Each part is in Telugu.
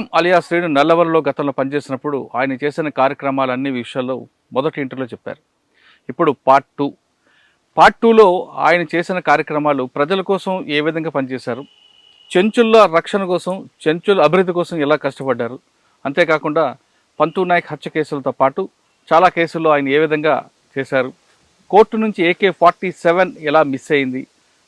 విక్రమ్ అలియా శ్రీను నల్లవరలో గతంలో పనిచేసినప్పుడు ఆయన చేసిన కార్యక్రమాలన్ని విషయాల్లో మొదటి ఇంటర్లో చెప్పారు. ఇప్పుడు పార్ట్ టూ. పార్ట్ టూలో ఆయన చేసిన కార్యక్రమాలు ప్రజల కోసం ఏ విధంగా పనిచేశారు? చెంచుల రక్షణ కోసం చెంచుల అభివృద్ధి కోసం ఎలా కష్టపడ్డారు? అంతేకాకుండా పంతు నాయక్ హత్య కేసులతో పాటు చాలా కేసుల్లో ఆయన ఏ విధంగా చేశారు? కోర్టు నుంచి ఏకే ఫార్టీ సెవెన్ ఎలా మిస్ అయింది?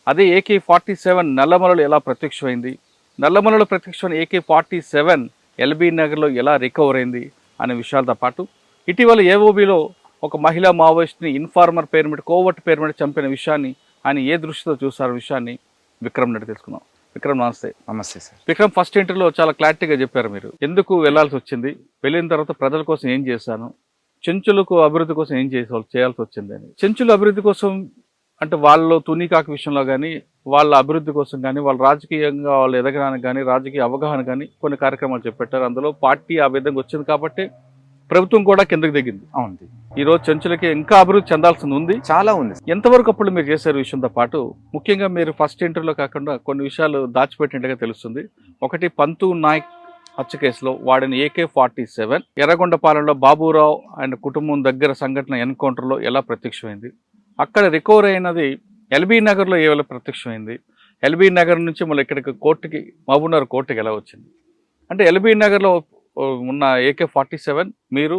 అదే ఏకే ఫార్టీ సెవెన్ నల్లమరలు ఎలా ప్రత్యక్షమైంది? నల్లమలలో ప్రత్యక్షమైన ఏకే ఫార్టీ సెవెన్ ఎల్బీ నగర్లో ఎలా రికవర్ అయింది అనే విషయాలతో పాటు ఇటీవల ఏఓబిలో ఒక మహిళా మావోయిస్ట్ని ఇన్ఫార్మర్ పేరు మీద కోవట్ పేరు మీద చంపిన విషయాన్ని ఆయన ఏ దృష్టితో చూసారు విషయాన్ని విక్రమ్ నడి తెలుసుకుందాం. విక్రమ్ నమస్తే. నమస్తే సార్. విక్రమ్ ఫస్ట్ ఇంటర్లో చాలా క్లారిటీగా చెప్పారు మీరు. ఎందుకు వెళ్ళాల్సి వచ్చింది? వెళ్ళిన తర్వాత ప్రజల కోసం ఏం చేశాను? చెంచులకు అభివృద్ధి కోసం ఏం చేసి చేయాల్సి వచ్చింది అని. చెంచుల అభివృద్ధి కోసం అంటే వాళ్ళు తునికాకు విషయంలో కానీ వాళ్ళ అభివృద్ధి కోసం కానీ వాళ్ళ రాజకీయంగా వాళ్ళు ఎదగడానికి కానీ రాజకీయ అవగాహన కానీ కొన్ని కార్యక్రమాలు చెప్పారు. అందులో పార్టీ ఆ విధంగా వచ్చింది కాబట్టి ప్రభుత్వం కూడా కిందకి దిగింది. అవును ఈ రోజు చెంచులకి ఇంకా అభివృద్ధి చెందాల్సింది ఉంది. చాలా ఉంది. ఎంతవరకు అప్పుడు మీరు చేశారు విషయంతో పాటు? ముఖ్యంగా మీరు ఫస్ట్ ఇంటర్లో కాకుండా కొన్ని విషయాలు దాచిపెట్టినట్టుగా తెలుస్తుంది. ఒకటి పంతు నాయక్ హత్య కేసులో వాడిన ఏకే ఫార్టీ సెవెన్ ఎర్రగొండపాలెంలో బాబురావు ఆయన కుటుంబం దగ్గర సంఘటన ఎన్కౌంటర్లో ఎలా ప్రత్యక్షమైంది? అక్కడ రికవర్ అయినది ఎల్బీ నగర్లో ఏవైనా ప్రత్యక్షమైంది? ఎల్బీ నగర్ నుంచి మళ్ళీ ఇక్కడికి కోర్టుకి మహబూబ్నగర్ కోర్టుకి ఎలా వచ్చింది? అంటే ఎల్బీ నగర్లో ఉన్న ఏకే ఫార్టీ సెవెన్ మీరు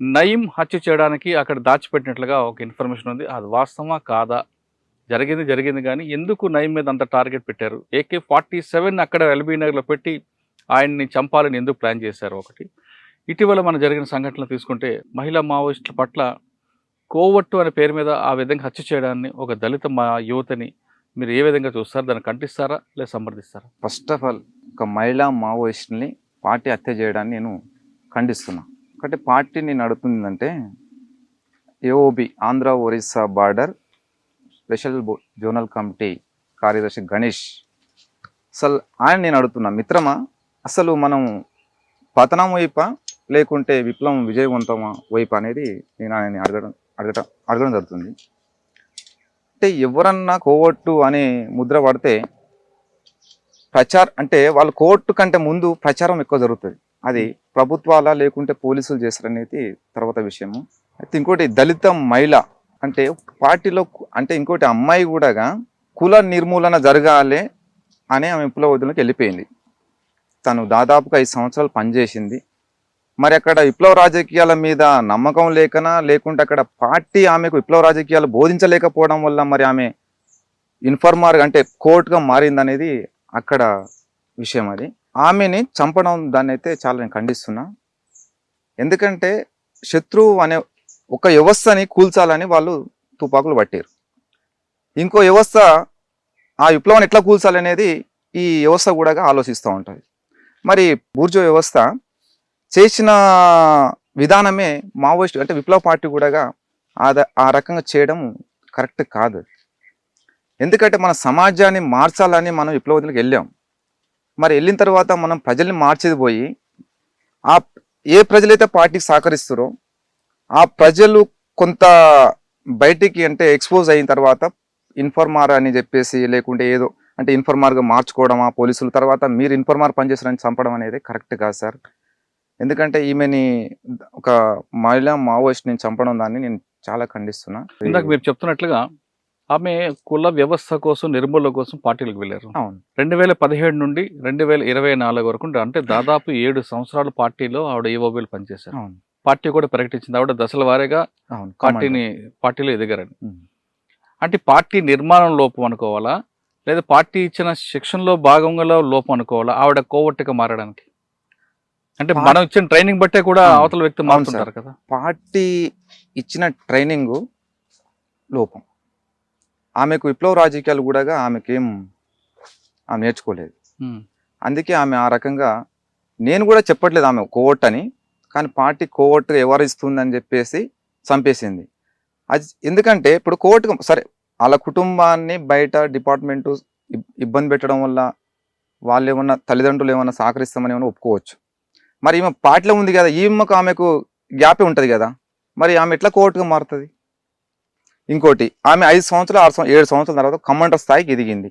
నయీం హత్య చేయడానికి అక్కడ దాచిపెట్టినట్లుగా ఒక ఇన్ఫర్మేషన్ ఉంది. అది వాస్తవమా కాదా? జరిగింది జరిగింది కానీ ఎందుకు నయీం మీద అంత టార్గెట్ పెట్టారు? ఏకే ఫార్టీ సెవెన్ అక్కడ ఎల్బీ నగర్లో పెట్టి ఆయన్ని చంపాలని ఎందుకు ప్లాన్ చేశారు ఒకటి? ఇటీవల మన జరిగిన సంఘటనలు తీసుకుంటే మహిళా మావోయిస్టుల పట్ల కోవట్టు అనే పేరు మీద ఆ విధంగా హత్య చేయడాన్ని ఒక దళిత మా యువతని మీరు ఏ విధంగా చూస్తారు? దాన్ని ఖండిస్తారా? లేదా సమర్థిస్తారా ఫస్ట్ ఆఫ్ ఆల్ ఒక మహిళా మావోయిస్ట్ని పార్టీ హత్య చేయడాన్ని నేను ఖండిస్తున్నా. ఒకటి పార్టీని నేను అడుగుతుందంటే AOB Andhra Orissa border special బో- జోనల్ కమిటీ కార్యదర్శి గణేష్. అసలు ఆయన నేను అడుగుతున్నా మిత్రమా? అసలు మనం పతనం వైపా లేకుంటే విప్లవం విజయవంతమా వైపు అనేది నేను ఆయన అడగడం అడగటం అడగడం జరుగుతుంది. అంటే ఎవరన్నా కోవట్టు అనే ముద్ర పడితే ప్రచార అంటే వాళ్ళు కోర్టు కంటే ముందు ప్రచారం ఎక్కువ జరుగుతుంది. అది ప్రభుత్వాల లేకుంటే పోలీసులు చేస్తారనేది తర్వాత విషయము. అయితే ఇంకోటి దళిత మహిళ అంటే పార్టీలో అంటే ఇంకోటి అమ్మాయి కూడా కుల నిర్మూలన జరగాలి అనే ఆమె విప్లవోద్యమంలోకి వెళ్ళిపోయింది. తను దాదాపుగా ఐదు సంవత్సరాలు పనిచేసింది. మరి అక్కడ విప్లవ రాజకీయాల మీద నమ్మకం లేకనా లేకుంటే అక్కడ పార్టీ ఆమెకు విప్లవ రాజకీయాలు బోధించలేకపోవడం వల్ల మరి ఆమె ఇన్ఫార్మర్ అంటే కోర్టుగా మారిందనేది అక్కడ విషయం అది. ఆమెని చంపడం దాన్ని అయితే చాలా నేను ఖండిస్తున్నా. ఎందుకంటే శత్రువు అనే ఒక వ్యవస్థని కూల్చాలని వాళ్ళు తుపాకులు పట్టారు. ఇంకో వ్యవస్థ ఆ విప్లవాన్ని ఎట్లా కూల్చాలనేది ఈ వ్యవస్థ కూడా ఆలోచిస్తూ ఉంటుంది. మరి బూర్జో వ్యవస్థ చేసిన విధానమే మావోయిస్ట్ అంటే విప్లవ పార్టీ కూడా ఆ రకంగా చేయడం కరెక్ట్ కాదు. ఎందుకంటే మన సమాజాన్ని మార్చాలని మనం విప్లవతులకు వెళ్ళాం. మరి వెళ్ళిన తర్వాత మనం ప్రజల్ని మార్చేది పోయి ఆ ఏ ప్రజలైతే పార్టీకి సహకరిస్తారో ఆ ప్రజలు కొంత బయటికి అంటే ఎక్స్పోజ్ అయిన తర్వాత ఇన్ఫర్మార్ అని చెప్పేసి లేకుంటే ఏదో అంటే ఇన్ఫర్మార్గా మార్చుకోవడమా పోలీసుల తర్వాత మీరు ఇన్ఫర్మార్ పనిచేస్తారని చంపడం అనేది కరెక్ట్ కాదు సార్. ఎందుకంటే ఈమెని ఒక మహిళా మావోయిస్ట్ నేను చంపడం దాన్ని నేను చాలా ఖండిస్తున్నా. ఇందాక మీరు చెప్తున్నట్లుగా ఆమె కుల వ్యవస్థ కోసం నిర్మూలన కోసం పార్టీలకు వెళ్ళారు. అవును. రెండు వేల పదిహేడు నుండి రెండు వేల ఇరవై నాలుగు వరకు అంటే దాదాపు ఏడు సంవత్సరాలు పార్టీలో ఆవిడ ఏఓబీలు పనిచేశారు. అవును. పార్టీ కూడా ప్రకటించింది. ఆవిడ దశల వారీగా అవును. పార్టీని పార్టీలో ఎదిగారని. అంటే పార్టీ నిర్మాణం లోపం అనుకోవాలా? లేదా పార్టీ ఇచ్చిన శిక్షణలో భాగంగా లోపం అనుకోవాలా? ఆవిడ కోవట్టుగా మారడానికి? అంటే మనం ఇచ్చిన ట్రైనింగ్ బట్టే కూడా. అవతల వ్యక్తి మారుతుంటారు కదా? పార్టీ ఇచ్చిన ట్రైనింగ్ లోపం. ఆమెకు విప్లవ రాజకీయాలు కూడా ఆమెకేం ఆమె నేర్చుకోలేదు. అందుకే ఆమె ఆ రకంగా నేను కూడా చెప్పట్లేదు ఆమె కోవట్ అని కానీ పార్టీ కోవట్ ఎవరిస్తుందని చెప్పేసి చంపేసింది. అది ఎందుకంటే ఇప్పుడు కోవట్ సరే వాళ్ళ కుటుంబాన్ని బయట డిపార్ట్మెంటు ఇబ్- ఇబ్బంది పెట్టడం వల్ల వాళ్ళు ఏమన్నా తల్లిదండ్రులు ఏమన్నా సహకరిస్తామని ఏమన్నా ఒప్పుకోవచ్చు. మరి ఈమె పార్టీలో ఉంది కదా ఈమెకు ఆమెకు గ్యాపే ఉంటుంది కదా. మరి ఆమె ఎట్లా కోర్టుగా మారుతుంది? ఇంకోటి ఆమె ఐదు సంవత్సరాలు ఆరు సంవత్సరాలు ఏడు సంవత్సరాల తర్వాత కమాండర్ స్థాయికి ఎదిగింది.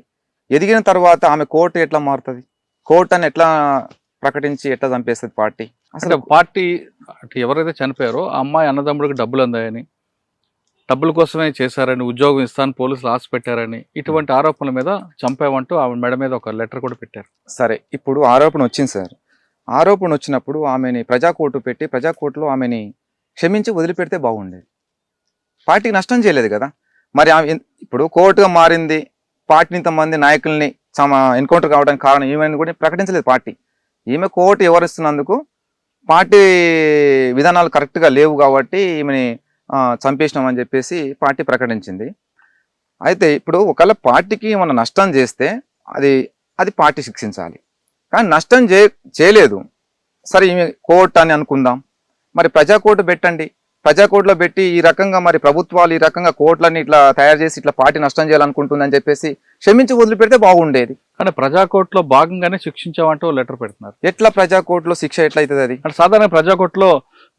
ఎదిగిన తర్వాత ఆమె కోర్టు ఎట్లా మారుతుంది? కోర్టు అని ఎట్లా ప్రకటించి ఎట్లా చంపేస్తుంది పార్టీ? అసలు పార్టీ ఎవరైతే చనిపోయారో ఆ అమ్మాయి అన్నదమ్ముడికి డబ్బులు అందాయని డబ్బుల కోసమే చేశారని ఉద్యోగం ఇస్తాను పోలీసులు ఆశ పెట్టారని ఇటువంటి ఆరోపణల మీద చంపామంటూ ఆవిడ మెడ మీద ఒక లెటర్ కూడా పెట్టారు. సరే ఇప్పుడు ఆరోపణ వచ్చింది సార్. ఆరోపణ వచ్చినప్పుడు ఆమెని ప్రజా కోర్టు పెట్టి ప్రజా కోర్టులో ఆమెని క్షమించి వదిలిపెడితే బాగుండేది. పార్టీకి నష్టం చేయలేదు కదా. మరి ఆమె ఇప్పుడు కోర్టుగా మారింది పార్టీ ఇంతమంది నాయకుల్ని సమ ఎన్కౌంటర్ కావడానికి కారణం ఏమైంది కూడా ప్రకటించలేదు పార్టీ. ఈమె కోర్టు వివరిస్తున్నందుకు పార్టీ విధానాలు కరెక్ట్గా లేవు కాబట్టి ఈమెని చంపేసినాం చంపేసినామని చెప్పేసి పార్టీ ప్రకటించింది. అయితే ఇప్పుడు ఒకవేళ పార్టీకి ఏమైనా నష్టం చేస్తే అది అది పార్టీ శిక్షించాలి. కానీ నష్టం చే చేయలేదు. సరే ఈమె కోర్టు అని అనుకుందాం. మరి ప్రజా కోర్టు పెట్టండి. ప్రజా కోర్టులో పెట్టి ఈ రకంగా మరి ప్రభుత్వాలు ఈ రకంగా కోర్టులన్నీ ఇట్లా తయారు చేసి ఇట్లా పార్టీ నష్టం చేయాలనుకుంటుందని చెప్పేసి క్షమించి వదిలిపెడితే బాగుండేది. కానీ ప్రజా కోర్టులో భాగంగానే శిక్షించామంటూ లెటర్ పెడుతున్నారు. ఎట్లా ప్రజా కోర్టులో శిక్ష ఎట్లా అవుతుంది అది అంటే సాధారణ ప్రజా కోర్టులో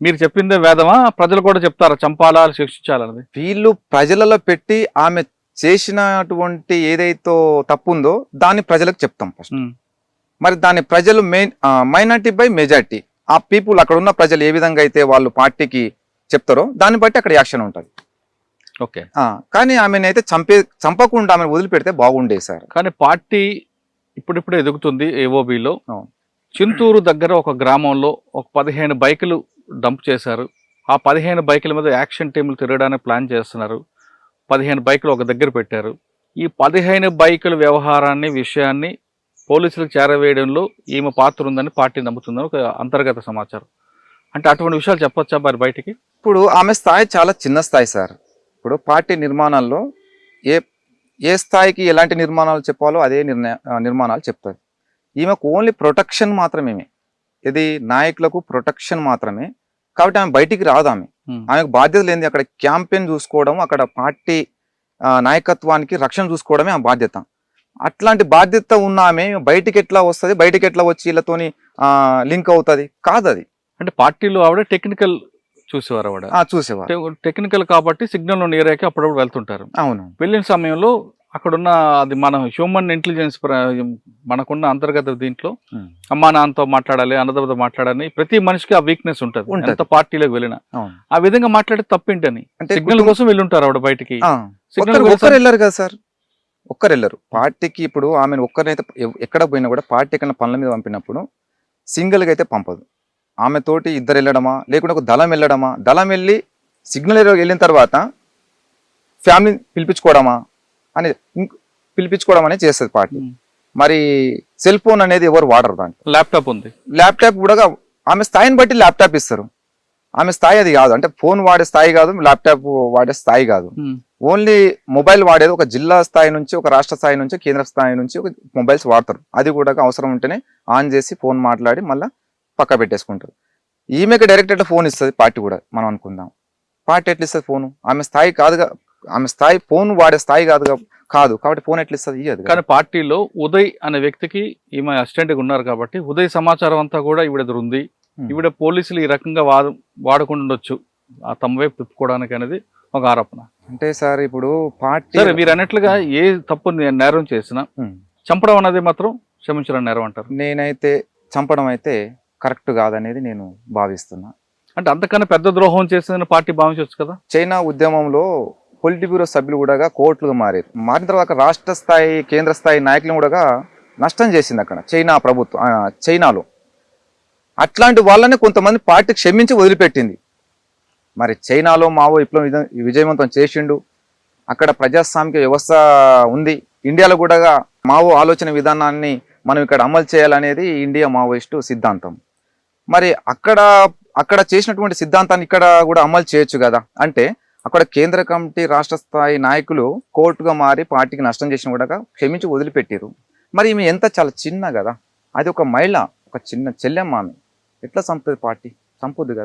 మీరు చెప్పిందే వేదమా? ప్రజలు కూడా చెప్తారా చంపాలా శిక్షించాలన్నది? వీళ్ళు ప్రజలలో పెట్టి ఆమె చేసినటువంటి ఏదైతే తప్పు ఉందో దాన్ని ప్రజలకు చెప్తాం ఫస్ట్. మరి దాన్ని ప్రజలు మెయిన్ మైనార్టీ బై మెజార్టీ. ఆ పీపుల్ అక్కడ ఉన్న ప్రజలు ఏ విధంగా అయితే వాళ్ళు పార్టీకి చెప్తారో దాన్ని బట్టి అక్కడ యాక్షన్ ఉంటుంది. ఓకే. కానీ ఆమెను అయితే చంపే చంపకుండా ఆమెను వదిలిపెడితే బాగుండేది సార్. కానీ పార్టీ ఇప్పుడిప్పుడే ఎదుగుతుంది ఏఓబిలో. చింతూరు దగ్గర ఒక గ్రామంలో ఒక పదిహేను బైకులు డంప్ చేశారు. ఆ పదిహేను బైకుల మీద యాక్షన్ టీములు తిరగడానికి ప్లాన్ చేస్తున్నారు. పదిహేను బైకులు ఒక దగ్గర పెట్టారు. ఈ పదిహేను బైకుల వ్యవహారాన్ని విషయాన్ని పోలీసులకు చేరవేయడంలో ఈమె పాత్ర ఉందని పార్టీ నమ్ముతుందని ఒక అంతర్గత సమాచారం. అంటే అటువంటి విషయాలు చెప్పొచ్చా మరి బయటికి? ఇప్పుడు ఆమె స్థాయి చాలా చిన్న స్థాయి సార్. ఇప్పుడు పార్టీ నిర్మాణాల్లో ఏ ఏ స్థాయికి ఎలాంటి నిర్మాణాలు చెప్పాలో అదే నిర్ణయ నిర్మాణాలు చెప్తారు. ఈమెకు ఓన్లీ ప్రొటెక్షన్ మాత్రమే ఇది నాయకులకు ప్రొటెక్షన్ మాత్రమే. కాబట్టి ఆమె బయటికి రాదు ఆమె. ఆమెకు బాధ్యత లేనిది అక్కడ క్యాంపెయిన్ చూసుకోవడం అక్కడ పార్టీ నాయకత్వానికి రక్షణ చూసుకోవడమే ఆ బాధ్యత. అట్లాంటి బాధ్యత ఉన్న ఆమె బయటికి ఎట్లా వస్తుంది? బయటికి ఎట్లా వచ్చి వీళ్ళతోని లింక్ అవుతుంది? కాదు అది అంటే పార్టీలో ఆవిడ టెక్నికల్ చూసేవారు ఆవిడ. ఆ, చూసేవారు. టెక్నికల్ కాబట్టి సిగ్నల్ ఏరియాకి అప్పుడప్పుడు వెళ్తుంటారు. అవును వెళ్ళిన సమయంలో అక్కడున్న అది మన హ్యూమన్ ఇంటెలిజెన్స్ మనకున్న అంతర్గత దీంట్లో. అమ్మా నాన్నతో మాట్లాడాలి అన్నదమ్మతో మాట్లాడాలి ప్రతి మనిషికి ఆ వీక్నెస్ ఉంటుంది. ఎంత పార్టీలోకి వెళ్ళినా. ఆ విధంగా మాట్లాడే తప్పేంటని. సిగ్నల్ కోసం వెళ్ళుంటారు ఆవిడ బయటికి. సిగ్నల్ వెళ్ళారు కదా సార్? ఒక్కరు వెళ్ళరు పార్టీకి ఇప్పుడు ఆమెను ఒక్కరినైతే ఎక్కడ పోయినా కూడా పార్టీ ఎక్కడ పనుల మీద పంపినప్పుడు సింగిల్గా అయితే పంపదు. ఆమె తోటి ఇద్దరు వెళ్ళడమా లేకుంటే ఒక దళం వెళ్ళడమా? దళం వెళ్ళి సిగ్నల్ ఏరియాకి వెళ్ళిన తర్వాత ఫ్యామిలీ పిలిపించుకోవడమా? అని పిలిపించుకోవడం అనేది చేస్తుంది పార్టీ. మరి సెల్ ఫోన్ అనేది ఎవరు వాడరు దాంట్లో? ల్యాప్టాప్ ఉంది. ల్యాప్టాప్ కూడా ఆమె స్థాయిని బట్టి ల్యాప్టాప్ ఇస్తారు. ఆమె స్థాయి అది కాదు. అంటే ఫోన్ వాడే స్థాయి కాదు ల్యాప్టాప్ వాడే స్థాయి కాదు. ఓన్లీ మొబైల్ వాడేది ఒక జిల్లా స్థాయి నుంచి ఒక రాష్ట్ర స్థాయి నుంచి కేంద్ర స్థాయి నుంచి ఒక మొబైల్స్ వాడతారు. అది కూడా అవసరం ఉంటేనే ఆన్ చేసి ఫోన్ మాట్లాడి మళ్ళీ పక్క పెట్టేసుకుంటారు. ఈమెకి డైరెక్ట్ అట్లా ఫోన్ ఇస్తుంది? పార్టీ కూడా మనం అనుకుందాం. పార్టీ ఎట్లా ఇస్తుంది ఫోన్? ఆమె స్థాయి కాదుగా ఆమె స్థాయి ఫోన్ వాడే స్థాయి కాదుగా కాదు. కాబట్టి ఫోన్ ఎట్లా ఇస్తుంది? ఇయ్యదు కదా. కానీ పార్టీలో ఉదయ్ అనే వ్యక్తికి ఈమె అసిస్టెంట్గా ఉన్నారు కాబట్టి ఉదయ్ సమాచారం అంతా కూడా ఈవిడ ఉంది. ఈవిడ పోలీసులు ఈ రకంగా వాడు వాడకుండా ఉండొచ్చు ఆ తమ వైపు తిప్పుకోవడానికి అనేది ఒక ఆరోపణ. అంటే సార్ ఇప్పుడు పార్టీ సరే మీరు అన్నట్లుగా ఏ తప్పు నేరం చేసినా. చంపడం అనేది మాత్రం క్షమించడం నేరం అంటారు. నేనైతే చంపడం అయితే కరెక్ట్ కాదనేది నేను భావిస్తున్నా. అంటే అంతకన్నా పెద్ద ద్రోహం చేసిందని పార్టీ భావించవచ్చు కదా? చైనా ఉద్యమంలో పొలిటి బ్యూరో సభ్యులు కూడా కోర్టులుగా మారారు. మారిన తర్వాత రాష్ట్ర స్థాయి కేంద్ర స్థాయి నాయకులను కూడా నష్టం చేసింది అక్కడ చైనా ప్రభుత్వం చైనాలో. అట్లాంటి వాళ్ళని కొంతమంది పార్టీ క్షమించి వదిలిపెట్టింది. మరి చైనాలో మావో విప్లవం విజయవంతం చేసిండు. అక్కడ ప్రజాస్వామిక వ్యవస్థ ఉంది. ఇండియాలో కూడా మావో ఆలోచన విధానాన్ని మనం ఇక్కడ అమలు చేయాలనేది ఇండియా మావోయిస్టు సిద్ధాంతం. మరి అక్కడ అక్కడ చేసినటువంటి సిద్ధాంతాన్ని ఇక్కడ కూడా అమలు చేయొచ్చు కదా. అంటే అక్కడ కేంద్ర కమిటీ రాష్ట్ర స్థాయి నాయకులు కోర్టుగా మారి పార్టీకి నష్టం చేసిన కూడా క్షమించి వదిలిపెట్టారు మరి ఈమె ఎంత చాలా చిన్న కదా. అది ఒక మహిళ ఒక చిన్న చెల్లెమ్మ ఆమె. ఎట్లా చంపుతుంది పార్టీ? చంపొద్దు కదా.